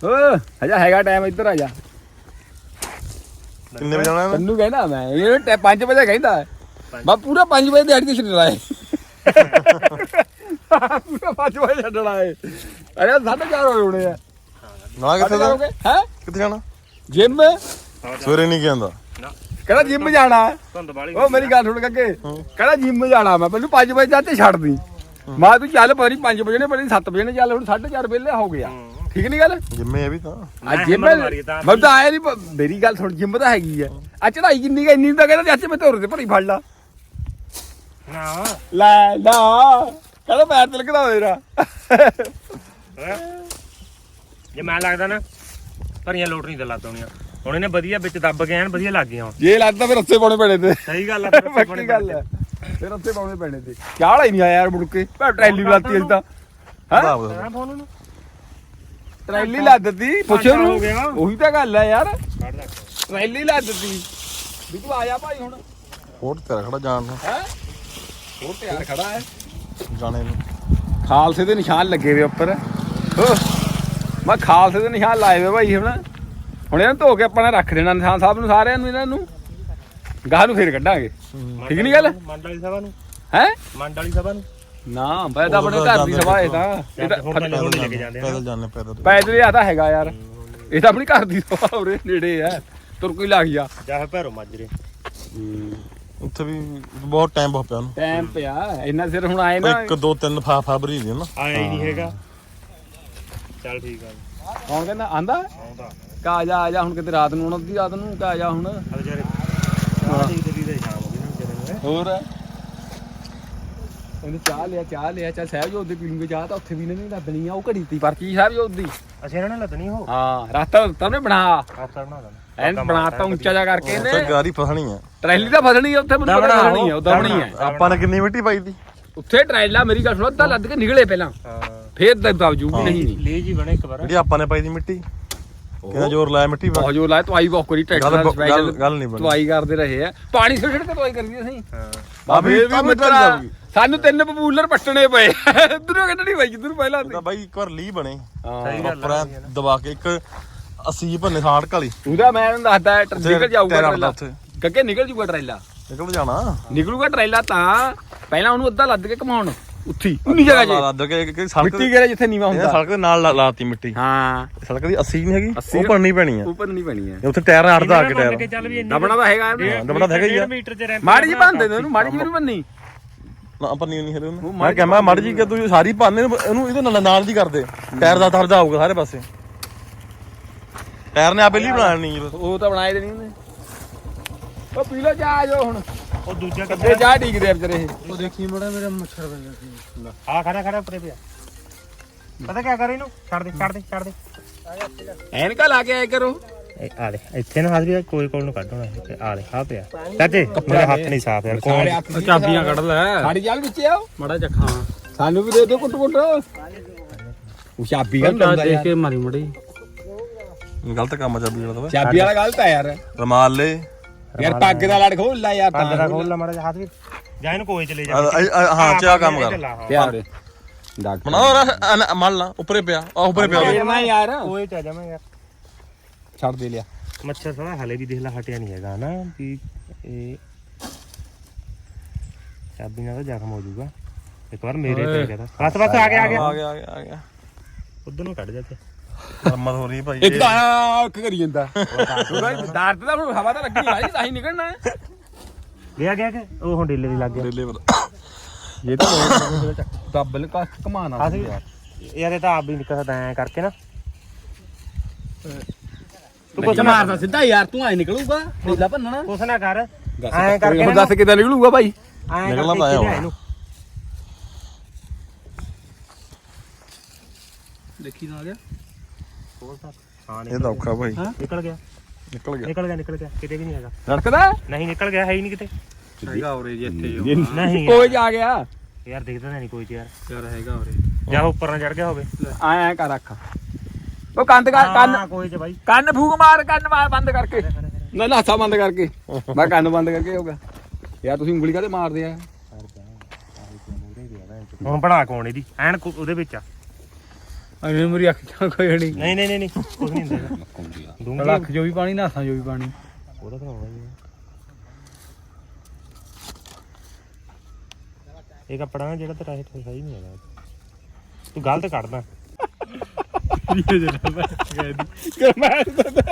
ਓ ਹਜਾ ਹੈਗਾ ਟਾਈਮ ਇੱਧਰ ਆ ਜਾ। ਕਿੰਨੇ ਵਜੇ ਇਹਨੇ? ਤੈਨੂੰ ਕਹਿੰਦਾ ਮੈਂ ਇਹ 5 ਵਜੇ ਕਹਿੰਦਾ। ਬਾ ਪੂਰਾ 5 ਵਜੇ ਦਿਹਾੜੀ ਤੇ ਛੱਡਣਾ ਏ। ਪੂਰਾ 5 ਵਜੇ ਛੱਡਣਾ ਏ। ਅਰੇ 4:30 ਹੋਏ ਹੋਣੇ ਆ। ਨਾ ਕਿੱਥੇ ਦਾ ਹੈ? ਕਿੱਥੇ ਜਾਣਾ? ਜਿਮ ਸਵੇਰੇ ਨਹੀਂ ਜਾਂਦਾ ਕਹਿੰਦਾ ਜਿਮ ਜਾਣਾ। ਧੁੰਦ ਵਾਲੀ ਉਹ ਮੇਰੀ ਗੱਲ ਸੁਣ ਕੇ ਕਹਿੰਦਾ ਜਿਮ ਜਾਣਾ ਮੈਂ ਪਹਿਲਾਂ 5 ਵਜੇ ਜਾ ਤੇ ਛੱਡਦੀ। ਮਾਂ ਤੂੰ ਚੱਲ ਨਹੀਂ 5 ਵਜੇ ਨੇ ਨਹੀਂ 7 ਵਜੇ ਨੇ ਚੱਲ ਹੁਣ 4:30 ਵੇਲੇ ਹੋ ਗਿਆ ਠੀਕ ਨਹੀਂ ਗੱਲ? ਜਿੰਮੇ ਇਹ ਵੀ ਤਾਂ। ਆ ਮੈਂ ਜਿਮ ਹਿੰਮਤ ਮਾਰੀ ਤਾਂ ਮੈਂ ਤਾਂ ਆਇਆ ਨਹੀਂ ਮੇਰੀ ਗੱਲ ਸੁਣ ਜਿਮ ਤਾਂ ਹੈਗੀ ਆ। ਆ ਚੜਾਈ ਕਿੰਨੀ ਕੁ ਇੰਨੀ ਤਾਂ ਕਹਿੰਦਾ ਚਾਚੇ ਮੈਂ ਧੁਰ ਤੇ ਭਰੀ ਫੜ ਲਾ। ਨਾ। ਲੈ ਨਾ। ਕਹਿੰਦਾ ਪੈਰ ਤਿਲਕਦਾ ਮੇਰਾ ਹੈਂ? ਜੇ ਮੈਂ ਲੱਗਦਾ ਨਾ ਭਰੀਆਂ ਲੋਟ ਨਹੀਂ ਤੇ ਆਉਣੀਆਂ ਹੁਣ ਇਹਨੇ ਵਧੀਆ ਵਿੱਚ ਦੱਬ ਕੇ ਐਨ ਵਧੀਆ ਲੱਗ ਗਈਆਂ ਹੁਣ। ਜੇ ਲੱਗਦਾ ਫਿਰ ਰੱਸੇ ਪਾਉਣੇ ਪੈਣੇ ਤੇ। ਸਹੀ ਗੱਲ ਆ ਫਿਰ ਉੱਥੇ ਪੱਕੀ ਗੱਲ ਹੈ ਫਿਰ ਰੱਸੇ ਪਾਉਣੇ ਪੈਣੇ ਤੇ। ਚਾਹ ਹੀ ਨਹੀਂ ਆਇਆ ਯਾਰ ਮੁੜ ਕੇ। ਭਾ ਟਰੈਲੀ ਲਾਤੀ ਅਸੀਂ ਤਾਂ। ਹਾਂ? ਦਾ। ਫੋਨ ਨੂੰ ਟਰੈਲੀ ਲਾ ਦਿੱਤੀ ਪੁੱਛੋ ਹੋ ਨੂੰ। ਉਹੀ ਤਾਂ ਗੱਲ ਹੈ ਯਾਰ। ਟਰੈਲੀ ਲਾ ਦਿੱਤੀ। ਵੀ ਤੂੰ ਆ ਜਾ ਭਾਈ ਹੁਣ। ਹੋਰ ਤੇਰਾ ਖੜਾ ਜਾਣ ਨੂੰ। ਹੈ? ਹੋਰ ਤਿਆਰ ਖੜਾ ਹੈ। ਜਾਣੇ ਨੂੰ। ਖਾਲਸੇ ਦੇ ਨਿਸ਼ਾਨ ਲੱਗੇ ਵੇ ਉੱਪਰ। ਮੈਂ ਖਾਲਸੇ ਦੇ ਨਿਸ਼ਾਨ ਲਾਏ ਵੇ ਭਾਈ ਹੁਣ। ਹੁਣ ਇਹਨਾਂ ਧੋ ਕੇ ਆਪਾਂ ਨੇ ਰੱਖ ਦੇਣਾ। ਨਿਸ਼ਾਨ ਸਾਹਿਬ ਨੂੰ ਸਾਰਿਆਂ ਨੂੰ ਇਹਨਾਂ ਨੂੰ। ਗਾਹ ਨੂੰ ਫੇਰ ਕੱਢਾਂਗੇ। ਠੀਕ ਨਹੀਂ ਗੱਲ? ਮੰਡ ਵਾਲੀ ਸਭਾ ਨੂੰ। ਹੈ? ਮੰਡ ਵਾਲੀ ਸਭਾ ਨੂੰ। ਨਾ ਬੈ ਤਾਂ ਆਪਣੇ ਘਰ ਦੀ ਸਭਾ ਇਹ ਤਾਂ। ਇਹ ਤਾਂ ਹੁਣ ਤਾਂ ਹੁਣ ਲੈ ਕੇ ਜਾਂਦੇ ਆ ਪੈਦਲ ਜਾਣੇ ਪੈਦਲ। ਪੈਦਲ ਹੀ ਆਦਾ ਹੈਗਾ ਯਾਰ। ਇਹ ਤਾਂ ਆਪਣੀ ਘਰ ਦੀ ਸਭਾ ਉਰੇ ਨੇੜੇ ਹੈ। ਤੁਰ ਕੋਈ ਲੱਗ ਜਾ। ਜਾ ਫਿਰ ਭੈਰੋ ਮਾਜਰੇ ਉੱਥੇ ਵੀ ਬਹੁਤ ਟਾਈਮ ਬਹੁਤ ਪਿਆ ਉਹਨੂੰ। ਟਾਈਮ ਪਿਆ। ਇੰਨਾ ਸਿਰ ਹੁਣ ਆਏ ਨਾ। ਇੱਕ ਦੋ ਤਿੰਨ ਫਾ ਫਾਬਰੀ ਦੀ ਨਾ। ਆਇਆ ਹੀ ਨਹੀਂ ਹੈਗਾ। ਚੱਲ ਠੀਕ ਆ। ਕੌਣ ਕਹਿੰਦਾ? ਆਂਦਾ ਆਉਂਦਾ। ਕਾ ਆ ਜਾ ਆ ਜਾ ਹੁਣ ਕਿਤੇ ਰਾਤ ਨੂੰ ਹੁਣ ਅੱਧੀ ਰਾਤ ਨੂੰ ਕਾ ਆ ਜਾ ਹੁਣ। ਆ ਦੀ ਤੇ ਦੀ ਹੋਰ? ਇਹਨੇ ਚਾਹ ਲਿਆ ਚਾਹ ਲਿਆ ਚਾ ਸਾਹਿਬ ਜੋ ਉਹਦੇ ਪੀਣਗੇ ਚਾਹ ਤਾਂ ਉੱਥੇ ਵੀ ਨਹੀਂ ਲੱਦਣੀ ਆ ਉਹ ਘੜੀ ਤੀ ਪਰਚੀ ਸਾਹਿਬ ਜੋ ਉਹਦੀ। ਅਸੀਂ ਇਹਨਾਂ ਨੇ ਲੱਦਣੀ ਹੋ ਹਾਂ ਰਸਤਾ ਤਾਂ ਨੇ ਬਣਾ। ਖਾਤਾ ਬਣਾ ਦੇਣਾ। ਐਨ ਬਣਾਤਾ ਉੱਚਾ ਜਾ ਕਰਕੇ ਉੱਥੇ ਇਹਨੇ। ਗਾਰੀ ਫਸਣੀ ਆ। ਟਰੈਲੀ ਤਾਂ ਫਸਣੀ ਆ ਉੱਥੇ ਮੈਨੂੰ ਪਤਾ ਆ ਉਹ ਦਬਣੀ ਹੈ ਆਪਾਂ ਨੇ ਕਿੰਨੀ ਮਿੱਟੀ ਪਾਈ ਦੀ? ਉੱਥੇ ਟਰੈਲਾ ਮੇਰੀ ਗੱਲ ਸੁਣੋ ਅੱਧਾ ਲੱਦ ਕੇ ਨਿਕਲੇ ਪਹਿਲਾਂ। ਹਾਂ। ਫੇਰ ਦਬ ਦਬ ਜੂਗੀ ਨਹੀਂ ਨਹੀਂ। ਲੈ ਜੀ ਬਣੇ ਇੱਕ ਵਾਰ। ਜਿਹੜੀ ਆਪਾਂ ਨੇ ਪਾਈ ਦੀ ਮਿੱਟੀ ਕਿੰਨਾ ਜ਼ੋਰ ਲਾਇਆ ਮਿੱਟੀ ਬਹੁਤ ਜੋ ਲਾਇਆ ਤਵਾਈ ਬਹੁਤ ਕਰੀ ਟਰੈਕਟਰ ਸਪੈਸ਼ਲ ਗੱਲ ਨਹੀਂ ਬਣੀ। ਤਵਾਈ ਕਰਦੇ ਰਹੇ ਆ। ਪਾਣੀ ਸਿਰ ਕੇ ਤਵਾਈ ਕਰਦੀ ਅਸੀਂ ਹਾਂ। ਆ ਵੀ- ਆ। ਮਿੱਤਰਾ। ਸਾਨੂੰ ਤਿੰਨ ਬਬੂਲਰ ਪੱਟਣੇ ਪਏ। ਇਧਰੋਂ ਕੱਢਣੀ ਪਈ ਜਿੱਧਰ ਪਹਿਲਾਂ ਉਹਦਾ ਬਾਈ ਇੱਕ ਵਾਰ ਲੀ ਬਣੇ। ਸਹੀ ਗੱਲ ਦਬਾ ਕੇ ਇੱਕ 80 ਭੰਨੇ ਸਾੜ ਕਾਲੀ। ਉਹਦਾ ਮੈਂ ਇਹਨੂੰ ਦੱਸਦਾ ਟਰ- ਨਿਕਲ ਜਾਊਗਾ ਟਰੈਲਾ। ਉੱਥੇ। ਕੱਕੇ ਨਿਕਲ ਜਾਊਗਾ ਟਰੈਲਾ। ਨਿਕਲ ਜਾਣਾ। ਨਿਕਲੂਗਾ ਟਰੈਲਾ ਤਾਂ ਪਹਿਲਾਂ ਉਹਨੂੰ ਅੱਧਾ ਲੱਦ ਕੇ ਘਮਾਉਣ ਉੱਥੀ ਉਨੀ ਜਗ੍ਹਾ ਲਾ ਜੇ ਲਾ ਕੇ ਕਿ ਸੜਕ ਮਿੱਟੀ ਗੇਰੇ ਜਿੱਥੇ ਨੀਵਾ ਇਹ ਹੁੰਦਾ? ਸੜਕ ਦੇ ਨਾਲ ਲਾ- ਲਾਤੀ ਮਿੱਟੀ। ਹਾਂ। ਸੜਕ ਦੀ 80 ਨਹੀਂ ਹੈਗੀ 80 ਉਹ ਭੰਨੀ ਪੈਣੀ ਆ। ਉੱਪਰ ਨਹੀਂ ਬਣੀ ਹੈ ਇਹ ਉੱਥੇ ਟਾਇਰ ਅੜਦਾ ਆ ਕੇ ਟਾਇਰ। ਚੱਲ ਵੀ ਇੰਨੀ ਦਬਣਾ ਤਾਂ ਹੈਗਾ। ਇਹਨੂੰ। ਹਾਂ, ਦਬਣਾ ਤਾਂ ਹੈਗਾ ਹੀ ਆ। ਡੇਢ ਮੀਟਰ ਚ ਰੈਂਪ ਮਾੜੀ ਜੀ ਬੰਦੇ ਨੇ ਉਹਨੂੰ ਮਾੜੀ ਜੀ ਵੀ ਬੰਨੀ ਨਾ ਭੰਨੀ ਨਹੀਂ ਹਰੇ ਉਹਨੂੰ। ਉਹ ਮੈਂ ਮਾੜੀ ਕਹਿੰਦਾ ਮੜ ਜੀ ਕਿ ਤੂੰ ਸਾਰੀ ਭੰਨ ਇਹਨੂੰ ਇਹਨੂੰ ਇਹਦੇ ਨਾਲ ਨਾਲ ਦੀ ਕਰਦੇ। ਟਾਇਰ ਦਾ ਦਰਦਾ ਆਊਗਾ ਸਾਰੇ ਪਾਸੇ। ਟਾਇਰ ਨੇ ਆਪੇ ਲਈ ਨਹੀਂ ਬਸ ਉਹ ਤਾਂ ਬਣਾਏ ਦੇਣੀ ਉਹਨੇ। ਉਹ ਪੀ ਲੋ ਚਾਹ ਜੋ ਹੁਣ। ਉਹ ਦੂਜਾ ਕੱਦੇ ਢੀਕਦੇ ਆ ਵਿਚਾਰੇ ਇਹ। ਉਹ ਦੇਖੀ ਮੜਾ ਮੇਰਾ ਮੱਛਰ ਬੰਦਾ ਸੀ। ਆ ਖੜਾ ਖੜਾ ਉੱਪਰੇ ਪਿਆ। ਪਤਾ ਕੀ ਕਰ ਇਹਨੂੰ? ਛੱਡ ਦੇ ਛੱਡ ਦੇ ਛੱਡ ਦੇ। ਐਨਕਾ ਲਾ ਕੇ ਆਇਆ ਕਰੋ। ਇਹ ਆ ਲੈ ਇੱਥੇ ਨਾ ਹੱਥ ਵੀ ਕੋਈ ਕੋਲ ਨੂੰ ਕੱਢਣਾ ਇੱਥੇ ਆ ਲੈ ਆ ਪਿਆ। ਚਾਚੇ ਮੇਰਾ ਹੱਥ ਨਹੀਂ ਸਾਫ਼ ਯਾਰ ਕੌਣ ਚਾਬੀਆਂ ਕੱਢ ਲੈ। ਸਾਡੀ ਜਾਲ ਵਿੱਚ ਆਓ ਮੜਾ ਚੱਖਾਂ ਸਾਨੂੰ ਵੀ ਦੇ ਦਿਓ ਕੁੱਟ ਕੁੱਟ ਉਹ ਚਾਬੀ ਗੱਲ ਚਾਹ ਦੇਖ ਕੇ ਮਾਰੀ ਮੜੀ। ਗਲਤ ਕੰਮ ਆ ਚਾਬੀ ਵਾਲਾ ਤਾਂ ਚਾਬੀ ਵਾਲਾ ਗਲਤ ਆ ਯਾਰ। ਰਮਾਲ ਲੈ। ਯਾਰ ਪੱਗ ਦਾ ਲੜ ਖੋਲ ਲੈ ਯਾਰ ਪੱਗ ਦਾ ਖੋਲ ਲਾ ਮੜਾ ਹੱਥ ਵੀ। ਜਾ ਇਹਨੂੰ ਕੋਈ ਚਲੇ ਜਾ। ਆ- ਆ- ਆ- ਹਾਂ ਚਾ ਕੰਮ ਕਰ। ਯਾਰ ਡਾਕਟਰ। ਬਣਾ ਉਹ ਮੰਨ ਲਾ ਉੱਪਰੇ ਪਿਆ ਆ ਉੱਪਰੇ ਪਿਆ। ਫੇਰਨਾ ਯਾਰ। ਕੋਈ ਚਾ ਜਾਵਾਂ ਯਾਰ। ਛੱਡ ਦੇ ਲਿਆ। ਮੱਛਰ ਸਾਲਾ ਹਲੇ ਵੀ ਦੇਖ ਲੈ ਹਟਿਆ ਨਹੀਂ ਹੈਗਾ ਨਾ ਵੀ ਇਹ ਚਾਬੀ ਨਾਲ ਤਾਂ ਜ਼ਖਮ ਹੋ ਜਾਊਗਾ। ਇੱਕ ਵਾਰ ਮੇਰੇ ਤੇ ਕਹਦਾ ਬਸ ਬਸ ਆ ਗਿਆ ਆ ਗਿਆ। ਆ ਗਿਆ ਆ ਗਿਆ ਆ ਗਿਆ। ਉਧਰ ਨੂੰ ਕੱਢ ਜਾ ਤੇ ਰਮਤ ਹੋ ਰਹੀ ਭਾਈ ਇੱਕ ਤਾਂ ਆਹ ਅੱਖ ਕਰੀ ਜਾਂਦਾ। ਦਰਦ ਤਾਂ ਹੁਣ ਹਵਾ ਤਾਂ ਲੱਗਣੀ ਆਈ ਤਾਂ ਹੀ ਨਿਕਲਣਾ ਹੈ। ਗਿਆ ਗਿਆ ਕਿ? ਉਹ ਹੁਣ ਢਿੱਲੇ ਦੀ ਲੱਗ ਗਿਆ। ਡੇਲੇ ਇਹ ਤਾਂ ਡਬਲ ਕਾ ਕਮਾਣਾ ਆਹ ਸੀ। ਯਾਰ ਇਹ ਤਾਂ ਆਪ ਵੀ ਨਿਕਲਦਾ ਐ ਕਰਕੇ ਨਾ। ਤੂੰ ਕੁਛ ਮਾਰਦਾ ਸਿੱਧਾ ਯਾਰ ਤੂੰ ਐ ਨਿਕਲੂਗਾ ਢੀਲਾ ਭੰਨਣਾ। ਕੁਛ ਨਾ ਕਰ ਦੱਸ ਐਂ ਕਰਕੇ ਹੁਣ ਦੱਸ ਕਿਦਾਂ ਨਿਕਲੂਗਾ ਭਾਈ? ਐ ਨਿਕਲਣਾ ਤਾਂ ਆਇਆ ਹੋਣਾ। ਇਹਨੂੰ। ਦੇਖੀ ਨਾ ਆ ਗਿਆ। ਹਾਂ ਇਹ ਤਾਂ ਔਖਾ ਭਾਈ। ਨਿਕਲ ਗਿਆ। ਨਿਕਲ ਗਿਆ। ਨਿਕਲ ਗਿਆ ਨਿਕਲ ਗਿਆ। ਕਿਤੇ ਵੀ ਨਹੀਂ ਹੈਗਾ। ਨਹੀਂ ਨਿਕਲ ਗਿਆ ਹੈ ਹੀ ਨਹੀਂ ਕਿਤੇ। ਹੈਗਾ ਉਰੇ ਜੀ ਇੱਥੇ ਜੋ ਨਹੀਂ। ਕੋਈ ਜਾ ਗਿਆ। ਯਾਰ ਦਿਖਦਾ ਨਹੀਂ ਕੋਈ ਯਾਰ। ਯਾਰ ਹੈਗਾ ਉਰੇ। ਜਾਂ ਉੱਪਰ ਨਾ ਚੜ ਗਿਆ ਹੋਵੇ। ਐ ਐ ਕਰ ਰੱਖ। ਉਹ ਕੰਦ ਕੰਨ ਹਾਂ, ਕੋਈ ਚ ਬਾਈ। ਕੰਨ ਫੂਕ ਮਾਰ ਕੰਨ ਮਾਰ ਬੰਦ ਕਰਕੇ। ਨਾ ਨਾਸਾ ਬੰਦ ਕਰਕੇ। ਮੈਂ ਕੰਨ ਬੰਦ ਕਰਕੇ ਹੋਗਾ ਯਾਰ ਤੁਸੀਂ ਉਂਗਲੀ ਕਾਤੇ ਮਾਰਦੇ ਆ? ਹੁਣ ਬਣਾ ਕੋਣ ਇਹਦੀ? ਐਨ ਕੁ- ਉਹਦੇ ਵਿੱਚ ਆ। ਅਰੇ ਮੇਰੀ ਅੱਖ ਚ ਕੋਈ ਨਹੀਂ। ਨਹੀਂ ਨਹੀਂ ਨਹੀਂ ਨਹੀਂ ਕੁਝ ਨਹੀਂ ਹੁੰਦਾ ਦੂੰਗੀ ਲੱਖ ਜੋ ਵੀ ਪਾਣੀ ਨਾਸਾਂ ਜੋ ਵੀ ਪਾਣੀ। ਉਹਦਾ ਤਾਂ ਹੋਣਾ ਹੀ ਆ। ਇਹ ਕੱਪੜਾ ਨਾ ਜਿਹੜਾ ਤੇਰਾ ਇਹ ਸਹੀ ਨਹੀਂ ਹੈਗਾ। ਤੂੰ ਗਲਤ ਕੱਢਦਾ। ਗਰਮਾਇਸ਼ ਦੇ ਦੇ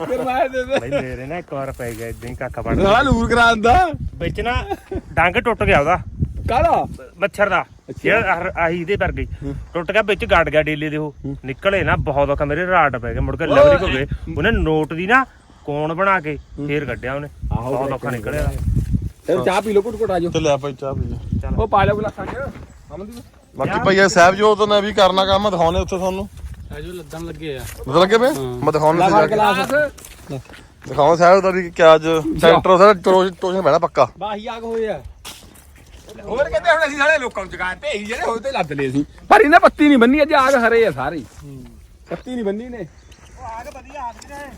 ਗਰਮਾਇਸ਼ ਦੇ ਦੇ ਬਈ ਮੇਰੇ ਨਾ ਇੱਕ ਵਾਰ ਪੈ ਗਿਆ ਇਦਾਂ ਹੀ ਕਾਕਾ ਬਣ ਨਾਲ ਲੂਰ ਕਰਾਂਦਾ ਵਿੱਚ ਨਾ ਡੰਗ ਟੁੱਟ ਗਿਆ ਉਹਦਾ। ਕਾਲਾ ਮੱਛਰ ਦਾ। ਜਿਹੜਾ ਆਹ- ਆਹੀ ਇਹਦੇ ਵਰਗੇ ਹੀ। ਟੁੱਟ ਗਿਆ ਵਿੱਚ ਗੜ ਗਿਆ ਡੇਲੇ ਦੇ ਉਹ। ਨਿਕਲੇ ਨਾ ਬਹੁਤ ਔਖਾ ਮੇਰੇ ਰਾਟ ਪੈ ਗਏ ਮੁੜ ਕੇ ਲਵਰੀ ਹੋ ਗਏ। ਉਹਨੇ ਨੋਟ ਦੀ ਨਾ ਕੋਣ ਬਣਾ ਕੇ ਫੇਰ ਕੱਢਿਆ ਉਹਨੇ। ਆਹੋ, ਬਹੁਤ ਔਖਾ ਨਿਕਲਿਆ। ਤੇ ਚਾਹ ਪੀ ਲੋ ਘੁੱਟ ਘੁੱਟ ਆਜੋ ਤੇ ਲੈ ਭਾਈ ਚਾਹ ਪੀ ਉਹ ਪਾ ਲਿਓ ਗਲਾਸਾਂ ਚ। ਅਮਨਦੀਪ। ਬਾਕੀ ਭਾਈ ਇਹ ਸਾਹਿਬਜੋਤ ਨੇ ਵੀ ਕਰਨਾ ਕੰਮ ਦਿਖਾਉਣੇ ਉੱਥੇ ਤੁਹਾਨੂੰ। ਅਜੋ ਲੱਦਣ ਲੱਗੇ ਆ। ਪਤਾ ਲੱਗੇ ਵੇ ਮੈਂ ਦਿਖਾਉਣੇ ਮਾਰ ਜਾ ਕੇ। ਦਿਖਾਉਂ ਸਾਹਿਬ ਦਾ ਵੀ ਕਿਆ ਅੱਜ ਸੈਂਟਰ ਉਹਦਾ ਟੋਸ਼ਨ ਬਹਿਣਾ ਪੱਕਾ। ਬਾਹੀ ਆਗ ਹੋਏ ਆ। ਹੋਰ ਕਹਿੰਦੇ ਹੁਣ ਅਸੀਂ ਸਾਰੇ ਲੋਕਾਂ ਨੂੰ ਜਗਾਏ ਭੇਈ ਜਿਹੜੇ ਹੋਏ ਤੇ ਲੱਦ ਲਏ ਸੀ। ਪਰ ਇਹਨੇ ਪੱਤੀ ਨਹੀਂ ਬੰਨੀ ਅੱਜ ਆਗ ਹਰੇ ਆ ਸਾਰੇ। ਪੱਤੀ ਨਹੀਂ ਬੰਨੀ ਨੇ ਆਗ ਵਧੀਆ ਆਗ ਰਹੇ।